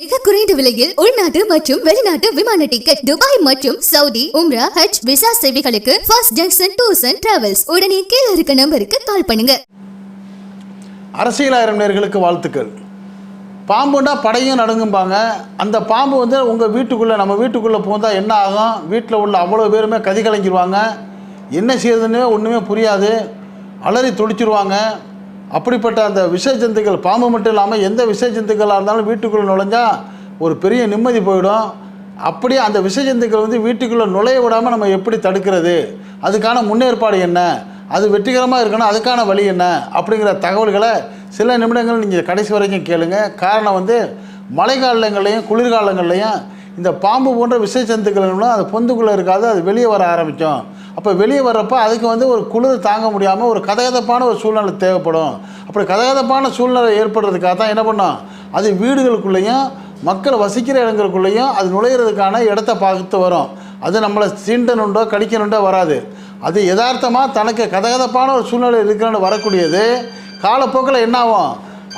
மிக குறைந்த விலையில் உள்நாட்டு மற்றும் வெளிநாட்டு விமான டிக்கெட் துபாய் மற்றும் சவுதி உம்ரா ஹஜ் விசா சேவைகளுக்கு first junction tours and travels உடனே கீழே இருக்க நம்பருக்கு கால் பண்ணுங்க. அரசியலாயிரம் நேர்களுக்கு வாழ்த்துக்கள். பாம்புண்டா படையும் நடுங்கும்பாங்க. அந்த பாம்பு வந்து உங்கள் வீட்டுக்குள்ளே நம்ம வீட்டுக்குள்ளே போந்தால் என்ன ஆகும்? வீட்டில் உள்ள அவ்வளோ பேருமே கதி கலைஞ்சிருவாங்க என்ன செய்யுதுன்னு ஒன்றுமே புரியாது. அலறி துடிச்சிருவாங்க. அப்படிப்பட்ட அந்த விஷ ஜந்துக்கள் பாம்பு மட்டும் இல்லாமல் எந்த விஷ ஜந்துக்களாக இருந்தாலும் வீட்டுக்குள்ளே நுழைஞ்சால் ஒரு பெரிய நிம்மதி போயிடும். அப்படியே அந்த விஷ ஜந்துக்கள் வந்து வீட்டுக்குள்ளே நுழைய விடாமல் நம்ம எப்படி தடுக்கிறது? அதுக்கான முன்னேற்பாடு என்ன? அது வெற்றிகரமாக இருக்கணும் அதுக்கான வழி என்ன? அப்படிங்கிற தகவல்களை சில நிமிடங்கள் நீங்கள் கடைசி வரைக்கும் கேளுங்க. காரணம் வந்து மழைக்காலங்கள்லையும் குளிர்காலங்கள்லையும் இந்த பாம்பு போன்ற விஷ ஜந்துக்கள்லாம் அது பொந்துக்குள்ளே இருக்காது அது வெளியே வர ஆரம்பித்தோம் அப்போ வெளியே வர்றப்போ அதுக்கு வந்து ஒரு குளிர் தாங்க முடியாமல் ஒரு கதகதப்பான ஒரு சூழ்நிலை தேவைப்படும். அப்படி கதகதப்பான சூழ்நிலை ஏற்படுறதுக்காக தான் என்ன பண்ணோம்? அது வீடுகளுக்குள்ளேயும் மக்கள் வசிக்கிற இடங்களுக்குள்ளேயும் அது நுழையிறதுக்கான இடத்த பார்த்து வரும் அது நம்மளை சீண்டனுண்டோ கடிக்கணுண்டோ வராது. அது யதார்த்தமாக தனக்கு கதகதப்பான ஒரு சூழ்நிலை இருக்கிறன்னு வரக்கூடியது. காலப்போக்கில் என்ன ஆகும்?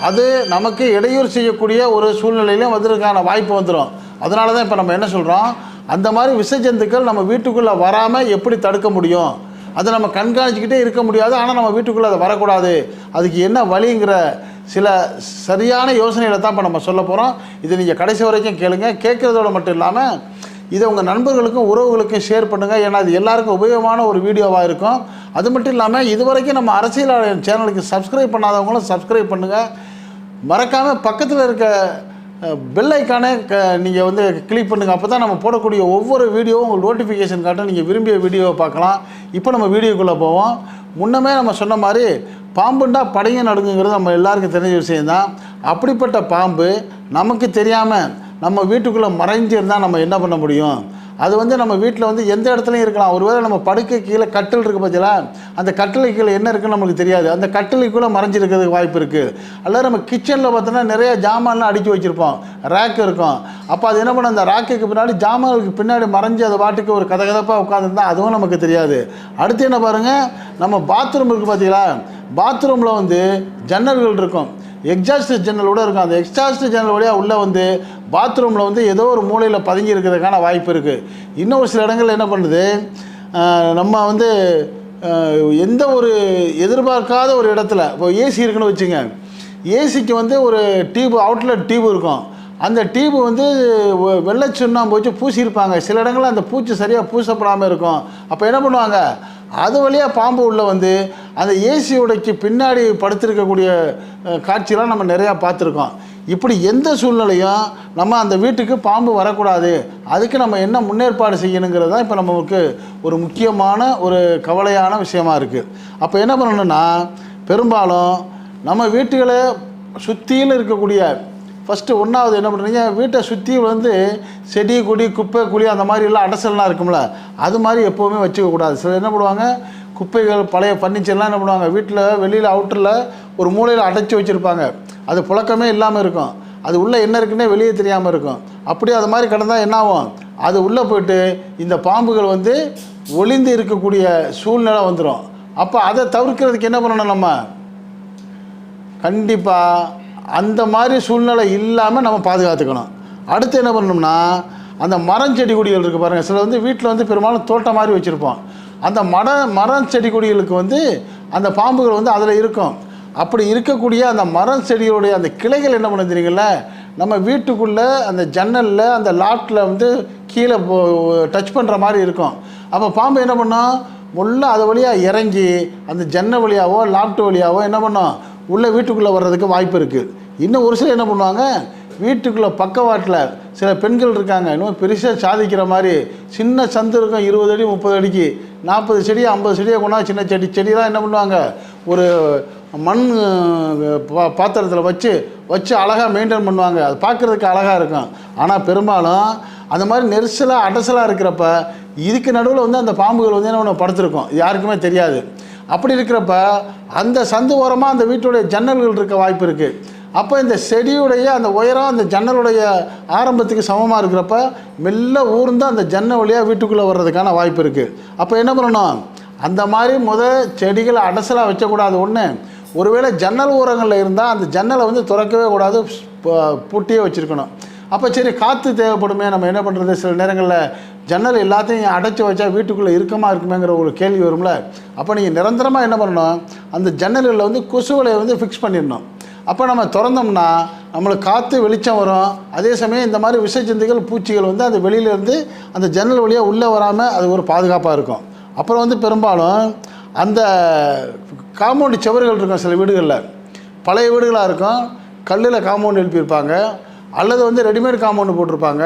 அது நமக்கு இடையூறு செய்யக்கூடிய ஒரு சூழ்நிலையிலும் வந்ததுக்கான வாய்ப்பு வந்துடும் அதனால தான் இப்போ நம்ம என்ன சொல்கிறோம் அந்த மாதிரி விஷஜந்துக்கள் நம்ம வீட்டுக்குள்ளே வராமல் எப்படி தடுக்க முடியும்? அதை நம்ம கண்காணிச்சிக்கிட்டே இருக்க முடியாது ஆனால் நம்ம வீட்டுக்குள்ளே அதை வரக்கூடாது. அதுக்கு என்ன வழிங்கிற சில சரியான யோசனைகளை தான் இப்போ நம்ம சொல்ல போகிறோம் இதை நீங்கள் கடைசி வரைக்கும் கேளுங்க. கேட்குறதோட மட்டும் இல்லாமல் இதை உங்கள் நண்பர்களுக்கும் உறவுகளுக்கும் ஷேர் பண்ணுங்கள் ஏன்னா இது எல்லாருக்கும் உபயோகமான ஒரு வீடியோவாக இருக்கும். அது மட்டும் இல்லாமல் இது வரைக்கும் நம்ம அரசியல் சேனலுக்கு சப்ஸ்கிரைப் பண்ணாதவங்களும் சப்ஸ்கிரைப் பண்ணுங்கள் மறக்காமல் பக்கத்தில் இருக்க பெல் க நீங்கள் வந்து கிளிக் பண்ணுங்கள் அப்போ தான் நம்ம போடக்கூடிய ஒவ்வொரு வீடியோவும் உங்களுக்கு நோட்டிஃபிகேஷன் காட்டும் நீங்கள் விரும்பிய வீடியோவை பார்க்கலாம். இப்போ நம்ம வீடியோக்குள்ளே போவோம். முன்னமே நம்ம சொன்ன மாதிரி பாம்புண்டா படையும் நடுங்குங்கிறது நம்ம எல்லாருக்கும் தெரிஞ்ச விஷயம்தான். அப்படிப்பட்ட பாம்பு நமக்கு தெரியாமல் நம்ம வீட்டுக்குள்ளே மறைஞ்சிருந்தால் நம்ம என்ன பண்ண முடியும்? அது வந்து நம்ம வீட்டில் வந்து எந்த இடத்துலையும் இருக்கலாம். ஒருவேளை நம்ம படுக்கை கீழே கட்டில் இருக்குது பார்த்தீங்களா அந்த கட்டிலை கீழே என்ன இருக்குன்னு நமக்கு தெரியாது. அந்த கட்டிலைக்குள்ளே மறைஞ்சிருக்கிறதுக்கு வாய்ப்பு இருக்குது அல்லது நம்ம கிச்சனில் பார்த்தோன்னா நிறைய ஜாமான்லாம் அடுக்கி வச்சுருப்போம். ரேக் இருக்கும். அப்போ அது என்ன பண்ண அந்த ராக்குக்கு பின்னாடி ஜாமான்களுக்கு பின்னாடி மறைஞ்சு அது பாட்டுக்கு ஒரு கதகதப்பாக உட்காந்துருந்தா அதுவும் நமக்கு தெரியாது. அடுத்து என்ன பாருங்கள் நம்ம பாத்ரூம் இருக்குது பார்த்தீங்களா பாத்ரூமில் வந்து ஜன்னல்கள் இருக்கும். எக்ஸாஸ்ட் ஜன்னல் கூட இருக்கும். அந்த எக்ஸாஸ்ட் ஜன்னல் வழியாக உள்ளே வந்து பாத்ரூமில் வந்து ஏதோ ஒரு மூலையில் பதுங்கி இருக்கிறதுக்கான வாய்ப்பு இருக்குது இன்னும் ஒரு சில இடங்கள் என்ன பண்ணுது? நம்ம வந்து எந்த ஒரு எதிர்பார்க்காத ஒரு இடத்துல இப்போ ஏசி இருக்குன்னு வச்சுங்க. ஏசிக்கு வந்து ஒரு டியூப் அவுட்லெட் டியூப் இருக்கும். அந்த டியூப் வந்து வெ- வெள்ளை சுண்ணாம்பு வச்சு பூசியிருப்பாங்க. சில இடங்களில் அந்த பூச்சி சரியாக பூசப்படாமல் இருக்கும். அப்போ என்ன பண்ணுவாங்க? அது வழியாக பாம்பு உள்ள வந்து அந்த ஏசி உடைக்கு பின்னாடி படுத்திருக்கக்கூடிய காட்சியெலாம் நம்ம நிறையா பார்த்துருக்கோம். இப்படி எந்த சூழ்நிலையும் நம்ம அந்த வீட்டுக்கு பாம்பு வரக்கூடாது. அதுக்கு நம்ம என்ன முன்னேற்பாடு செய்யணுங்கிறது தான் இப்போ நமக்கு ஒரு முக்கியமான ஒரு கவலையான விஷயமா இருக்குது அப்போ என்ன பண்ணணும்னா பெரும்பாலும் நம்ம வீட்டுகளை சுற்றியில் இருக்கக்கூடிய ஃபஸ்ட்டு ஒன்றாவது என்ன பண்ணுறீங்க வீட்டை சுற்றி வந்து செடி கொடி குப்பை குழி அந்த மாதிரிலாம் அடைசல்லாம் இருக்கும்ல. அது மாதிரி எப்போவுமே வச்சுக்கக்கூடாது சில என்ன பண்ணுவாங்க? குப்பைகள் பழைய ஃபர்னிச்சர்லாம் என்ன பண்ணுவாங்க? வீட்டில் வெளியில் அவுட்டரில் ஒரு மூலையில் அடைச்சி வச்சுருப்பாங்க. அது புழக்கமே இல்லாமல் இருக்கும். அது உள்ளே என்ன இருக்குன்னே வெளியே தெரியாமல் இருக்கும். அப்படி அது மாதிரி கிடந்தால் என்ன ஆகும்? அது உள்ளே போயிட்டு இந்த பாம்புகள் வந்து ஒளிந்து இருக்கக்கூடிய சூழ்நிலை வந்துடும் அப்போ அதை தவிர்க்கிறதுக்கு என்ன பண்ணணும் நம்ம? கண்டிப்பாக அந்த மாதிரி சூழ்நிலை இல்லாமல் நம்ம பாதுகாத்துக்கணும். அடுத்து என்ன பண்ணணும்னா அந்த மரம் செடி கொடிகள் இருக்குது பாருங்கள் சில வந்து வீட்டில் வந்து பெரும்பாலும் தோட்டம் மாதிரி வச்சுருப்போம். அந்த மர மரம் செடி கொடிகளுக்கு வந்து அந்த பாம்புகள் வந்து அதில் இருக்கும். அப்படி இருக்கக்கூடிய அந்த மரம் செடிகளுடைய அந்த கிளைகள் என்ன பண்ண நம்ம வீட்டுக்குள்ளே அந்த ஜன்னலில் அந்த லாட்டில் வந்து கீழே டச் பண்ணுற மாதிரி இருக்கும். அப்போ பாம்பு என்ன பண்ணும்? முள்ள அது வழியாக இறங்கி அந்த ஜன்னல் வழியாவோ லாப்ட் வழியாவோ என்ன பண்ணும்? உள்ளே வீட்டுக்குள்ளே வர்றதுக்கு வாய்ப்பு இருக்குது இன்னும் ஒரு சிலர் என்ன பண்ணுவாங்க? வீட்டுக்குள்ளே பக்கவாட்டில் சில பெண்கள் இருக்காங்க. இன்னும் பெருசாக சாதிக்கிற மாதிரி சின்ன சந்து இருக்கும். இருபது அடி முப்பது அடிக்கு. நாற்பது செடி ஐம்பது செடியை கொண்டா சின்ன செடி. செடியெலாம் என்ன பண்ணுவாங்க? ஒரு மண் பா பாத்திரத்தில் வச்சு வச்சு அழகாக மெயின்டைன் பண்ணுவாங்க. அது பார்க்குறதுக்கு அழகாக இருக்கும். ஆனால் பெரும்பாலும் அந்த மாதிரி நெரிசலாக அடசலாக இருக்கிறப்ப இதுக்கு நடுவில் வந்து அந்த பாம்புகள் வந்து என்ன ஒன்று படுத்திருக்கும். யாருக்குமே தெரியாது. அப்படி இருக்கிறப்ப அந்த சந்து ஓரமாக அந்த வீட்டுடைய ஜன்னல்கள் இருக்க வாய்ப்பு இருக்குது அப்போ இந்த செடியுடைய அந்த உயரம் அந்த ஜன்னலுடைய ஆரம்பத்துக்கு சமமாக இருக்கிறப்ப மெல்ல ஊர்ந்து அந்த ஜன்னல் வழியாக வீட்டுக்குள்ளே வர்றதுக்கான வாய்ப்பு இருக்குது அப்போ என்ன பண்ணணும்? அந்த மாதிரி முத செடிகளை அடசலாக வைக்கக்கூடாது ஒன்று ஒருவேளை ஜன்னல் ஓரங்களில் இருந்தால் அந்த ஜன்னலை வந்து திறக்கவே கூடாது. பூட்டியே வச்சுருக்கணும். அப்போ சரி காற்று தேவைப்படுமே நம்ம என்ன பண்ணுறது சில நேரங்களில் ஜன்னல் எல்லாத்தையும் அடைச்சி வச்சா வீட்டுக்குள்ளே இருக்கமா இருக்குமேங்கிற ஒரு கேள்வி வரும்ல. அப்போ நீங்கள் நிரந்தரமாக என்ன பண்ணணும்? அந்த ஜன்னல்களில் வந்து கொசுவலையை வந்து ஃபிக்ஸ் பண்ணிடணும். அப்போ நம்ம திறந்தோம்னா நம்மளுக்கு காற்று வெளிச்சம் வரும். அதே சமயம் இந்த மாதிரி விஷஜந்துகள் பூச்சிகள் வந்து அந்த வெளியிலேருந்து அந்த ஜன்னல் வழியாக உள்ளே வராமல் அது ஒரு பாதுகாப்பாக இருக்கும். அப்புறம் வந்து பெரும்பாலும் அந்த காம்பவுண்டு சுவர்கள் இருக்கும் சில வீடுகளில். பழைய வீடுகளாக இருக்கும். கல்லில் காம்பவுண்ட் எழுப்பியிருப்பாங்க. அல்லது வந்து ரெடிமேட் காம்பவுண்டு போட்டிருப்பாங்க.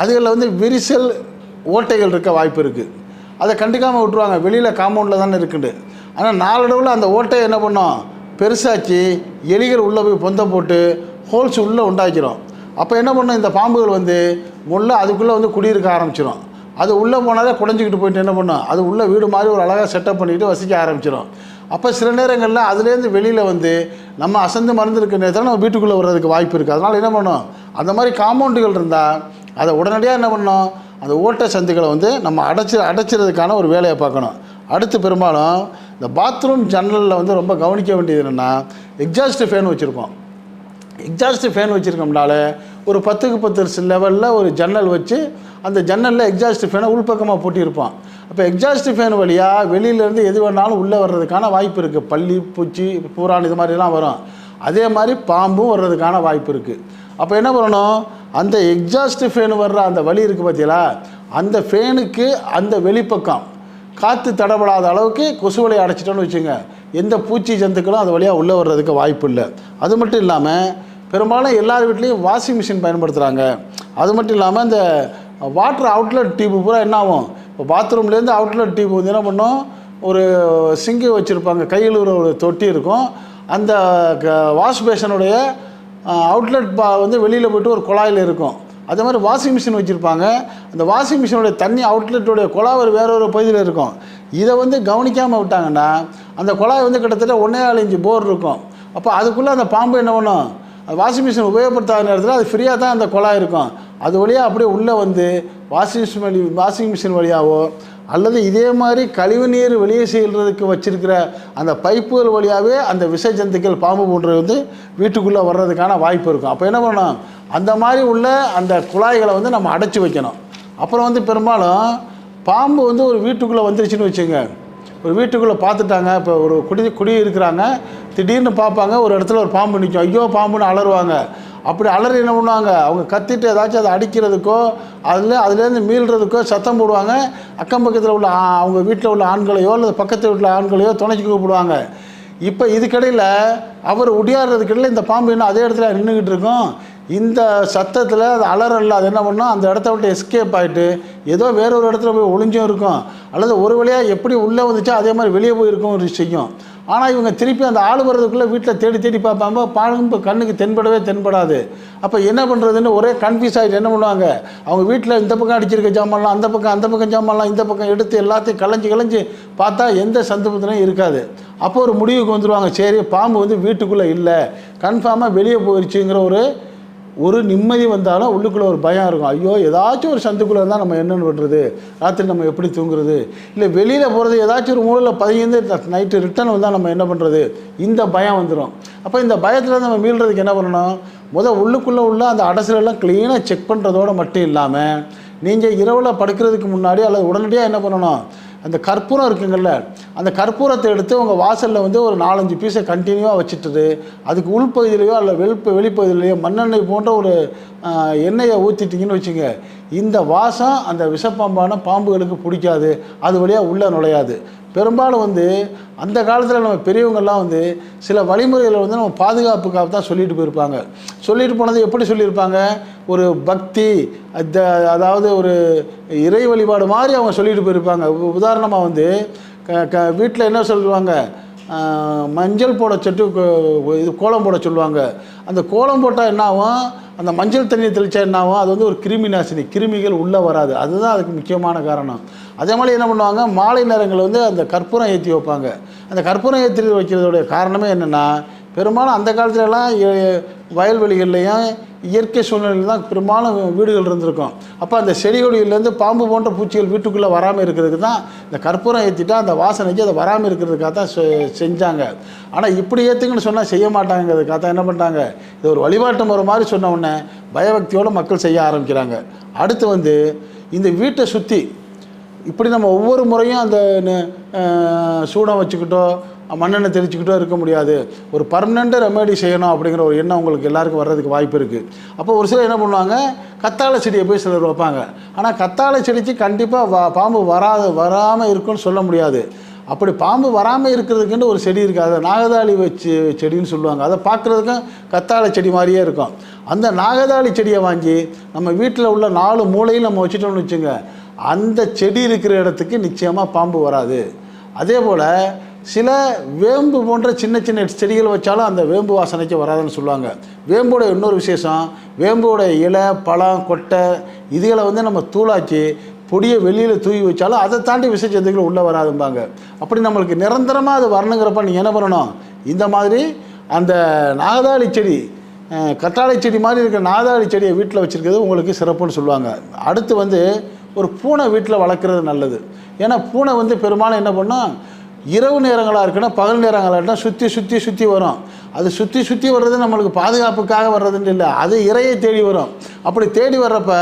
அதுகளில் வந்து விரிசல் ஓட்டைகள் இருக்க வாய்ப்பு இருக்குது அதை கண்டுக்காமல் விட்டுருவாங்க. வெளியில் காம்பவுண்டில் தானே இருக்குது ஆனால் நாளடவில் அந்த ஓட்டையை என்ன பண்ணோம்? பெருசாச்சு எலிகள் உள்ளே போய் பொந்த போட்டு ஹோல்ஸ் உள்ளே உண்டாக்கிறோம். அப்போ என்ன பண்ணும்? இந்த பாம்புகள் வந்து முள்ள அதுக்குள்ளே வந்து குடியிருக்க ஆரம்பிச்சிடும் அது உள்ளே போனாலே குடஞ்சிக்கிட்டு போயிட்டு என்ன பண்ணும்? அது உள்ளே வீடு மாதிரி ஒரு அழகாக செட்டப் பண்ணிக்கிட்டு வசிக்க ஆரம்பிச்சிடும் அப்போ சில நேரங்களில் அதுலேருந்து வெளியில் வந்து நம்ம அசந்து மறந்துருக்க நேரத்தில் நம்ம வீட்டுக்குள்ளே வர்றதுக்கு வாய்ப்பு இருக்குது அதனால் என்ன பண்ணோம் அந்த மாதிரி காம்பவுண்டுகள் இருந்தால் அதை உடனடியாக என்ன பண்ணோம் அந்த ஓட்ட சந்துகளை வந்து நம்ம அடைச்சி அடைச்சிறதுக்கான ஒரு வேலையை பார்க்கணும். அடுத்து பெரும்பாலும் இந்த பாத்ரூம் ஜன்னலில் வந்து ரொம்ப கவனிக்க வேண்டியது என்னென்னா எக்ஸாஸ்ட் ஃபேன் வச்சுருக்கோம் எக்ஸாஸ்ட் ஃபேன் வச்சுருக்கோம்னால ஒரு பத்துக்கு பத்து லெவலில் ஒரு ஜன்னல் வச்சு அந்த ஜன்னலில் எக்ஸாஸ்ட் ஃபேனை உள்பக்கமாக போட்டியிருப்போம். அப்போ எக்ஸாஸ்ட் ஃபேன் வழியாக வெளியிலேருந்து எது வேணாலும் உள்ளே வர்றதுக்கான வாய்ப்பு இருக்குது பள்ளி பூச்சி பூரான் இது மாதிரிலாம் வரும். அதே மாதிரி பாம்பும் வர்றதுக்கான வாய்ப்பு இருக்குது அப்போ என்ன பண்ணணும்? அந்த எக்ஸாஸ்ட் ஃபேன் வர்ற அந்த வழி இருக்குது பார்த்தீங்களா அந்த ஃபேனுக்கு அந்த வெளிப்பக்கம் காற்று தடப்படாத அளவுக்கு கொசுவலை அடைச்சிட்டோன்னு வச்சுங்க. எந்த பூச்சி ஜந்துக்களும் அது வழியாக உள்ளே வர்றதுக்கு வாய்ப்பு இல்லை. அது மட்டும் இல்லாமல் பெரும்பாலும் எல்லார் வீட்லேயும் வாஷிங் மிஷின் பயன்படுத்துகிறாங்க அது மட்டும் இல்லாமல் இந்த வாட்டர் அவுட்லெட் டியூப்பு பூரா என்ன ஆகும்? இப்போ பாத்ரூம்லேருந்து அவுட்லெட் டியூப் வந்து என்ன பண்ணோம்? ஒரு சிங்கு வச்சுருப்பாங்க. கையில் ஒரு தொட்டி இருக்கும். அந்த வாஷ் பேஷனுடைய அவுட்லெட் பா வந்து வெளியில் போய்ட்டு ஒரு குழாயில் இருக்கும். அதே மாதிரி வாஷிங் மிஷின் வச்சுருப்பாங்க. அந்த வாஷிங் மிஷினுடைய தண்ணி அவுட்லெட்டுடைய குழாய் ஒரு வேற ஒரு பகுதியில் இருக்கும். இதை வந்து கவனிக்காமல் விட்டாங்கன்னா அந்த குழாய் வந்து கிட்டத்தட்ட ஒன்றே ஆள் இஞ்சி போர் இருக்கும். அப்போ அதுக்குள்ளே அந்த பாம்பு என்ன பண்ணும்? வாஷிங் மிஷின் உபயோகப்படுத்தாத நேரத்தில் அது ஃப்ரீயாக தான் அந்த குழாய் இருக்கும். அது வழியாக அப்படியே உள்ளே வந்து வாஷிங் மிஷின் வழி வாஷிங் மிஷின் வழியாகவோ அல்லது இதே மாதிரி கழிவு நீர் வெளியே செல்றதுக்கு வச்சிருக்கிற அந்த பைப்புகள் வழியாகவே அந்த விஷ ஜந்துக்கள் பாம்பு போன்றது வந்து வீட்டுக்குள்ளே வர்றதுக்கான வாய்ப்பு இருக்கும். அப்போ என்ன பண்ணணும்? அந்த மாதிரி உள்ள அந்த குழாய்களை வந்து நம்ம அடைச்சி வைக்கணும். அப்புறம் வந்து பெரும்பாலும் பாம்பு வந்து ஒரு வீட்டுக்குள்ளே வந்துருச்சுன்னு வச்சுங்க ஒரு வீட்டுக்குள்ளே பார்த்துட்டாங்க. இப்போ ஒரு குடி குடி இருக்கிறாங்க. திடீர்னு பார்ப்பாங்க ஒரு இடத்துல ஒரு பாம்பு நிற்கும். ஐயோ பாம்புன்னு அலறுவாங்க. அப்படி அலறி என்ன பண்ணுவாங்க? அவங்க கத்திட்டு ஏதாச்சும் அதை அடிக்கிறதுக்கோ அதில் அதுலேருந்து மீள்றதுக்கோ சத்தம் போடுவாங்க. அக்கம் பக்கத்தில் உள்ள அவங்க வீட்டில் உள்ள ஆண்களையோ அல்லது பக்கத்து வீட்டில் ஆண்களையோ துணைச்சி கூப்பிடுவாங்க. இப்போ இதுக்கிடையில் அவர் உடையாடுறதுக்கிடையில் இந்த பாம்பு இன்னும் அதே இடத்துல நின்றுக்கிட்டு இருக்கும். இந்த சத்தத்தில் அது அலறல்ல. அது என்ன பண்ணோம்? அந்த இடத்த விட்டு எஸ்கேப் ஆகிட்டு ஏதோ வேற ஒரு இடத்துல போய் ஒளிஞ்சும் இருக்கும். அல்லது ஒரு வழியாக எப்படி உள்ளே வந்துச்சோ அதே மாதிரி வெளியே போயிருக்கும் செய்யும் ஆனால் இவங்க திருப்பி அந்த ஆள் வர்றதுக்குள்ளே வீட்டில் தேடி தேடி பார்ப்பாங்க. பாம்பு கண்ணுக்கு தென்படவே தென்படாது. அப்போ என்ன பண்ணுறதுன்னு ஒரே கன்ஃபியூஸ் ஆகிட்டு என்ன பண்ணுவாங்க? அவங்க வீட்டில் இந்த பக்கம் அடிச்சிருக்க ஜாமான்லாம் அந்த பக்கம் அந்த பக்கம் ஜாமான்லாம் இந்த பக்கம் எடுத்து எல்லாத்தையும் கலைஞ்சி கலைஞ்சி பார்த்தா எந்த சந்தர்ப்பத்திலையும் இருக்காது. அப்போ ஒரு முடிவுக்கு வந்துடுவாங்க சரி பாம்பு வந்து வீட்டுக்குள்ளே இல்லை. கன்ஃபார்மாக வெளியே போயிடுச்சுங்கிற ஒரு ஒரு நிம்மதி வந்தாலும் உள்ளுக்குள்ளே ஒரு பயம் இருக்கும். ஐயோ ஏதாச்சும் ஒரு சந்துக்குள்ளே இருந்தால் நம்ம என்னென்னு பண்ணுறது ராத்திரி நம்ம எப்படி தூங்குறது? இல்லை வெளியில் போகிறது ஏதாச்சும் ஒரு மூலையில் பதிந்து நைட்டு ரிட்டர்ன் வந்தால் நம்ம என்ன பண்ணுறது இந்த பயம் வந்துடும் அப்போ இந்த பயத்தில் நம்ம மீள்றதுக்கு என்ன பண்ணணும்? முதல் உள்ளுக்குள்ளே உள்ள அந்த அடசலெல்லாம் க்ளீனாக செக் பண்ணுறதோட மட்டும் இல்லாமல் நீங்கள் இரவில் படுக்கிறதுக்கு முன்னாடி அல்லது உடனடியாக என்ன பண்ணணும்? அந்த கற்பூரம் இருக்குங்கள்ல அந்த கற்பூரத்தை எடுத்து உங்கள் வாசலில் வந்து ஒரு நாலஞ்சு பீஸை கண்டினியூவாக வச்சுட்டுது. அதுக்கு உள்பகுதியிலையோ அல்ல வெளிப்ப வெளிப்பகுதியிலையோ மண்ணெண்ணெய் போன்ற ஒரு எண்ணெயை ஊற்றிட்டிங்கன்னு வச்சுங்க இந்த வாசம் அந்த விஷப்பாம்பான பாம்புகளுக்கு பிடிக்காது. அது வழியாக உள்ளே நுழையாது. பெரும்பாலும் வந்து அந்த காலத்தில் நம்ம பெரியவங்கள்லாம் வந்து சில வழிமுறைகளை வந்து நம்ம பாதுகாப்புக்காக தான் சொல்லிட்டு போயிருப்பாங்க. சொல்லிட்டு போனது எப்படி சொல்லியிருப்பாங்க? ஒரு பக்தி அதாவது ஒரு இறை வழிபாடு மாதிரி அவங்க சொல்லிட்டு போயிருப்பாங்க. உதாரணமாக வந்து க க வீட்டில் என்ன சொல்லுவாங்க? மஞ்சள் போட சொட்டு இது கோலம் போட சொல்லுவாங்க. அந்த கோலம் போட்டால் என்ன ஆகும் அந்த மஞ்சள் தண்ணியை தெளித்தா என்ன ஆகும் அது வந்து ஒரு கிருமி நாசினி கிருமிகள் உள்ளே வராது. அதுதான் அதுக்கு முக்கியமான காரணம். அதே மாதிரி என்ன பண்ணுவாங்க? மாலை நேரங்களில் வந்து அந்த கற்பூரம் ஏற்றி வைப்பாங்க. அந்த கற்பூரம் ஏற்றி வைக்கிறதோடைய காரணமே என்னென்னா பெரும்பாலும் அந்த காலத்துலலாம் வயல்வெளிகள்லையும் இயற்கை சூழ்நிலையில் தான் பெரும்பாலும் வீடுகள் இருந்திருக்கும். அப்போ அந்த செடி கொடியிலேருந்து பாம்பு போன்ற பூச்சிகள் வீட்டுக்குள்ளே வராமல் இருக்கிறதுக்கு தான் இந்த கற்பூரம் ஏற்றிட்டா அந்த வாசனைக்கு அதை வராமல் இருக்கிறதுக்காக தான் செ- செஞ்சாங்க. ஆனால் இப்படி ஏற்றுங்கன்னு சொன்னால் செய்ய மாட்டாங்கிறதுக்காக தான் என்ன பண்ணிட்டாங்க இது ஒரு வழிபாட்டு முறை மாதிரி சொன்ன உடனே பயபக்தியோடு மக்கள் செய்ய ஆரம்பிக்கிறாங்க. அடுத்து வந்து இந்த வீட்டை சுற்றி இப்படி நம்ம ஒவ்வொரு முறையும் அந்த ந- சூடம் வச்சுக்கிட்டோ மண்ணெண்ணெய் தெளிச்சுக்கிட்டோ இருக்க முடியாது. ஒரு பர்மனெண்ட்டு ரெமெடி செய்யணும் அப்படிங்கிற ஒரு எண்ணம் உங்களுக்கு எல்லாருக்கும் வர்றதுக்கு வாய்ப்பு இருக்குது அப்போ ஒரு சிலர் என்ன பண்ணுவாங்க? கத்தாழை செடியை போய் சிலர் வைப்பாங்க. ஆனால் கத்தாழை செடிக்கு கண்டிப்பாக வா பாம்பு வராது வராமல் இருக்குன்னு சொல்ல முடியாது. அப்படி பாம்பு வராமல் இருக்கிறதுக்குன்னு ஒரு செடி இருக்குது அதை நாகதாளி வச்சு செடின்னு சொல்லுவாங்க. அதை பார்க்குறதுக்கும் கத்தாழை செடி மாதிரியே இருக்கும். அந்த நாகதாளி செடியை வாங்கி நம்ம வீட்டில் உள்ள நாலு மூளையும் நம்ம வச்சுட்டோம்னு வச்சுங்க அந்த செடி இருக்கிற இடத்துக்கு நிச்சயமாக பாம்பு வராது. அதே போல் சில வேம்பு போன்ற சின்ன சின்ன செடிகள் வச்சாலும் அந்த வேம்பு வாசனைக்கு வராதுன்னு சொல்லுவாங்க. வேம்போட இன்னொரு விசேஷம் வேம்போட இலை பழம் கொட்டை இதுகளை வந்து நம்ம தூளாக்கி பொடியை வெளியில் தூவி வச்சாலும் அதை தாண்டி விஷ ஜந்துக்கள் உள்ளே வராதும்பாங்க. அப்படி நம்மளுக்கு நிரந்தரமாக அது வரணுங்கிறப்ப நீங்கள் என்ன பண்ணணும்? இந்த மாதிரி அந்த நாகதாளி செடி கற்றாழை செடி மாதிரி இருக்கிற நாகதாளி செடியை வீட்டில் வச்சுருக்கிறது உங்களுக்கு சிறப்புன்னு சொல்லுவாங்க. அடுத்து வந்து ஒரு பூனை வீட்டில் வளர்க்குறது நல்லது. ஏன்னா பூனை வந்து பெரும்பாலும் என்ன பண்ணால் இரவு நேரங்களாக இருக்குன்னா பகல் நேரங்களாக இருந்தால் சுற்றி சுற்றி சுற்றி வரும். அது சுற்றி சுற்றி வர்றது நம்மளுக்கு பாதுகாப்புக்காக வர்றதுன்னு இல்லை. அது இரையை தேடி வரும். அப்படி தேடி வர்றப்ப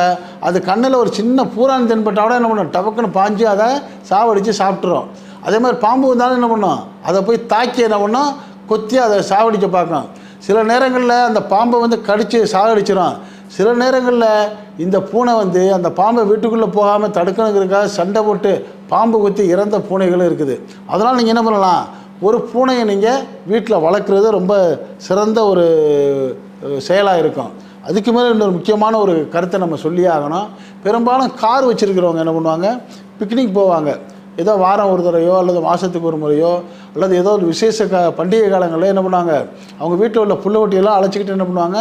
அது கண்ணில் ஒரு சின்ன பூரான் தென்பட்டால் என்ன பண்ணும்? டபக்குன்னு பாஞ்சு அதை சாவடித்து சாப்பிட்ரும் அதே மாதிரி பாம்பு வந்தாலும் என்ன பண்ணும்? அதை போய் தாக்கி என்ன பண்ணும்? கொத்தி அதை சாவடிக்க பார்க்கும். சில நேரங்களில் அந்த பாம்பை வந்து கடித்து சாகடிச்சிடும் சில நேரங்களில் இந்த பூனை வந்து அந்த பாம்பை வீட்டுக்குள்ளே போகாமல் தடுக்கணுங்கிறதுக்காக சண்டை போட்டு பாம்பு குத்தி இறந்த பூனைகளும் இருக்குது. அதனால் நீங்கள் என்ன பண்ணலாம்? ஒரு பூனையை நீங்கள் வீட்டில் வளர்க்குறது ரொம்ப சிறந்த ஒரு செயலாக இருக்கும். அதுக்கு மேலே இன்னொரு முக்கியமான ஒரு கருத்தை நம்ம சொல்லியே ஆகணும். பெரும்பாலும் கார் வச்சுருக்கிறவங்க என்ன பண்ணுவாங்க? பிக்னிக் போவாங்க. ஏதோ வாரம் ஒரு தடவையோ அல்லது மாதத்துக்கு ஒரு முறையோ அல்லது ஏதோ ஒரு விசேஷ க பண்டிகை காலங்களில் என்ன பண்ணுவாங்க? அவங்க வீட்டில் உள்ள புள்ளவட்டியெல்லாம் அழைச்சிக்கிட்டு என்ன பண்ணுவாங்க?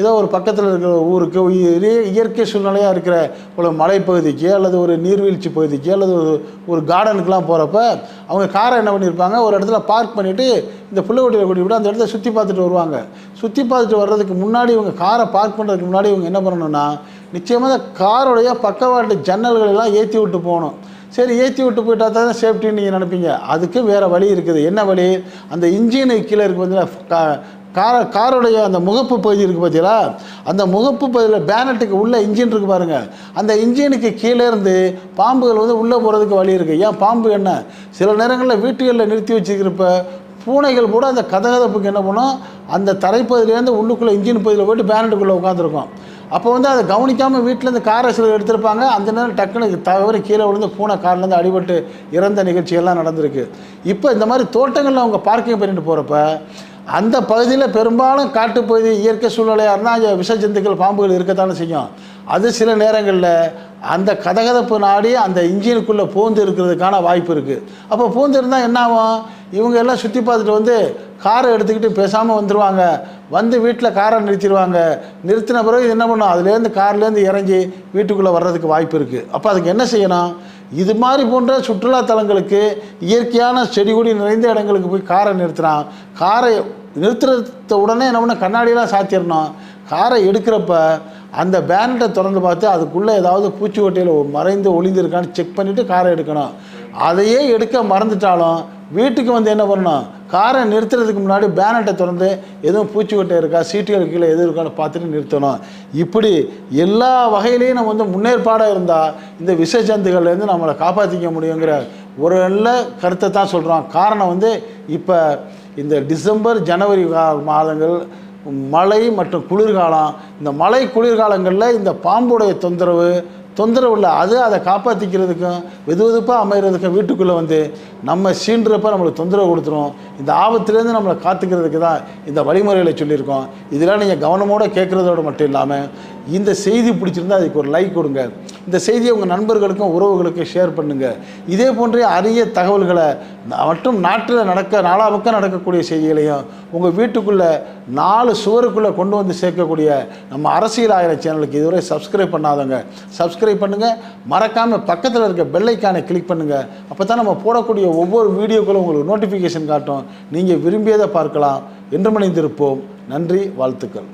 ஏதோ ஒரு பக்கத்தில் இருக்கிற ஊருக்கு இயற்கை சூழ்நிலையாக இருக்கிற ஒரு மலைப்பகுதிக்கு அல்லது ஒரு நீர்வீழ்ச்சி பகுதிக்கு அல்லது ஒரு ஒரு கார்டனுக்குலாம் போகிறப்ப அவங்க காரை என்ன பண்ணியிருப்பாங்க ஒரு இடத்துல பார்க் பண்ணிவிட்டு இந்த புள்ள கூட்டி கூட்டிட்டு விட்டு அந்த இடத்த சுற்றி பார்த்துட்டு வருவாங்க. சுற்றி பார்த்துட்டு வர்றதுக்கு முன்னாடி இவங்க காரை பார்க் பண்ணுறதுக்கு முன்னாடி இவங்க என்ன பண்ணணும்னா நிச்சயமாக காரோடைய பக்கவாட்டு ஜன்னல்கள் எல்லாம் ஏற்றி விட்டு போகணும். சரி ஏற்றி விட்டு போயிட்டா தான் சேஃப்டின்னு நீங்கள் நினைப்பீங்க. அதுக்கு வேறு வழி இருக்குது. என்ன வழி? அந்த இன்ஜினுக்கு கீழே இருக்கு பார்த்தீங்களா கார காரோடைய அந்த முகப்பு பகுதி இருக்குது பார்த்தீங்களா அந்த முகப்பு பகுதியில் பேனட்டுக்கு உள்ளே இன்ஜின் இருக்குது பாருங்கள் அந்த இன்ஜினுக்கு கீழே இருந்து பாம்புகள் வந்து உள்ளே போகிறதுக்கு வழி இருக்குது ஏன்? பாம்பு என்ன? சில நேரங்களில் வீட்டுகளில் நிறுத்தி வச்சுக்கிறப்ப பூனைகள் கூட அந்த கதகதப்புக்கு என்ன பண்ணும்? அந்த தரைப்பகுதியிலேருந்து உள்ளுக்குள்ளே இன்ஜின் பகுதியில் போயிட்டு பேனட்டுக்குள்ளே உட்காந்துருக்கும் அப்போ வந்து அதை கவனிக்காமல் வீட்டிலேருந்து காரை சிலர் எடுத்திருப்பாங்க. அந்த நேரம் டக்குனு தவிர கீழே விழுந்து பூனை கார்லேருந்து அடிபட்டு இறந்த நிகழ்ச்சியெல்லாம் நடந்திருக்கு. இப்போ இந்த மாதிரி தோட்டங்களில் அவங்க பார்க்கிங் பண்ணிட்டு போகிறப்ப அந்த பகுதியில் பெரும்பாலும் காட்டுப்பகுதி இயற்கை சூழ்நிலையாக இருந்தால் அங்கே விஷ ஜந்துக்கள் பாம்புகள் இருக்கத்தானே செய்யும். அது சில நேரங்களில் அந்த கதகதப்பு நாடி அந்த இன்ஜினுக்குள்ளே பூந்து இருக்கிறதுக்கான வாய்ப்பு இருக்குது அப்போ பூந்து இருந்தால் என்ன ஆகும்? இவங்க எல்லாம் சுற்றி பார்த்துட்டு வந்து காரை எடுத்துக்கிட்டு பேசாமல் வந்துடுவாங்க வந்து வீட்டில் காரை நிறுத்திடுவாங்க நிறுத்தின பிறகு என்ன பண்ணும்? அதுலேருந்து கார்லேருந்து இறங்கி வீட்டுக்குள்ளே வர்றதுக்கு வாய்ப்பு இருக்குது அப்போ அதுக்கு என்ன செய்யணும்? இது மாதிரி போன்ற சுற்றுலா தலங்களுக்கு இயற்கையான செடி கொடி நிறைந்த இடங்களுக்கு போய் காரை நிறுத்துகிறான் காரை நிறுத்துறத உடனே என்ன பண்ண கண்ணாடியெல்லாம் சாத்திடணும் காரை எடுக்கிறப்ப அந்த பேனட்டை திறந்து பார்த்து அதுக்குள்ளே ஏதாவது பூச்சி ஒட்டையில் மறைந்து ஒளிந்திருக்கான்னு செக் பண்ணிவிட்டு காரை எடுக்கணும். அதையே எடுக்க மறந்துட்டாலும் வீட்டுக்கு வந்து என்ன பண்ணணும்? காரை நிறுத்துறதுக்கு முன்னாடி பேனட்டை திறந்து எதுவும் பூச்சிக்கொட்டை இருக்கா? சீட்டுகள் கீழே எது இருக்கான்னு பார்த்துட்டு நிறுத்தணும். இப்படி எல்லா வகையிலையும் நம்ம வந்து முன்னேற்பாடாக இருந்தால் இந்த விஷ ஜந்துகள்லேருந்து நம்மளை காப்பாற்றிக்க முடியுங்கிற ஒரு நல்ல கருத்தை தான் சொல்கிறோம் காரணம் வந்து இப்போ இந்த டிசம்பர் ஜனவரி மாதங்கள் மழை மற்றும் குளிர்காலம். இந்த மழை குளிர்காலங்களில் இந்த பாம்புடைய தொந்தரவு தொந்தரவு இல்லை அது அதை காப்பாற்றிக்கிறதுக்கும் வெது வெதுப்பாக அமைகிறதுக்கும் வீட்டுக்குள்ளே வந்து நம்ம சீன்றப்ப நம்மளுக்கு தொந்தரவு கொடுத்துரும். இந்த ஆபத்துலேருந்து நம்மளை காத்துக்கிறதுக்கு தான் இந்த வழிமுறைகளை சொல்லியிருக்கோம். இதெல்லாம் நீங்கள் கவனமோடு கேட்குறதோடு மட்டும் இல்லாமல் இந்த செய்தி பிடிச்சிருந்தா அதுக்கு ஒரு லைக் கொடுங்க. இந்த செய்தியை உங்கள் நண்பர்களுக்கும் உறவுகளுக்கும் ஷேர் பண்ணுங்கள் இதே போன்ற அரிய தகவல்களை மற்றும் நாட்டில் நடக்க நாலா பக்கம் நடக்கக்கூடிய செய்திகளையும் உங்கள் வீட்டுக்குள்ளே நாலு சுவருக்குள்ளே கொண்டு வந்து சேர்க்கக்கூடிய நம்ம அரசியல் ஆயிரம் சேனலுக்கு இதுவரை சப்ஸ்கிரைப் பண்ணாதவங்க சப்ஸ்கிரைப் பண்ணுங்கள் மறக்காமல் பக்கத்தில் இருக்க பெல்லைக்கானை கிளிக் பண்ணுங்கள் அப்போ தான் நம்ம போடக்கூடிய ஒவ்வொரு வீடியோக்களும் உங்களுக்கு நோட்டிஃபிகேஷன் காட்டும். நீங்கள் விரும்பியதை பார்க்கலாம். என்று மணிந்திருப்போம் நன்றி வாழ்த்துக்கள்.